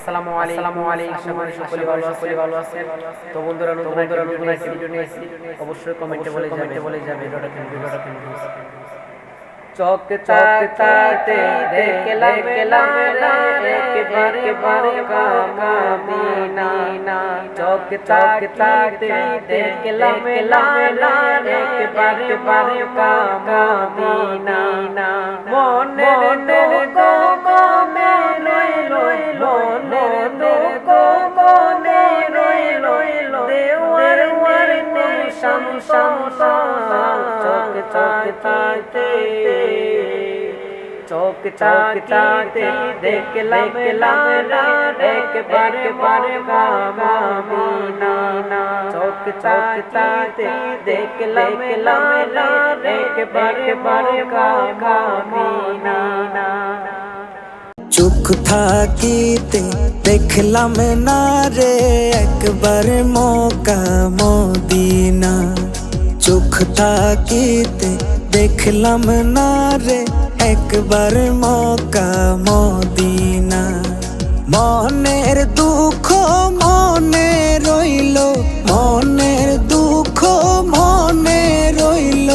আসসালামু আলাইকুম। আসসালামু আলাইকুম। সকলে ভালো সকলে ভালো আছেন। তো বন্ধুরা নতুন বন্ধুরা নতুন একটা ভিডিও নিয়ে এসেছি। অবশ্যই কমেন্টে বলে যাবে বলে যাবে ভিডিওটা কেমন ভিডিওটা কেমন হয়েছে? তাতে দেখলাম গেলাম একবারে বারে কামিনা চোখ তাতে দেখলাম গেলাম একবারে বারে কামিনা মনের শাম শাম চোখ তাতে চোখ তাতে দেখলাম গেলাম একবারে বারে কামিনা চোখ তাতে দেখলাম গেলাম একবারে বারে কামিনা চোখ থাকিতে দেখলাম না রে একবার মৌকা মদিনা থাকিতে দেখলাম না রে একবার মৌকা মদিনা মনের দুঃখ মনে রইল মনের দুঃখ মনে রইল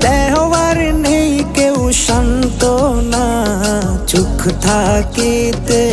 দেহবার নেই কেউ শান্ত না চোখ থাকিতে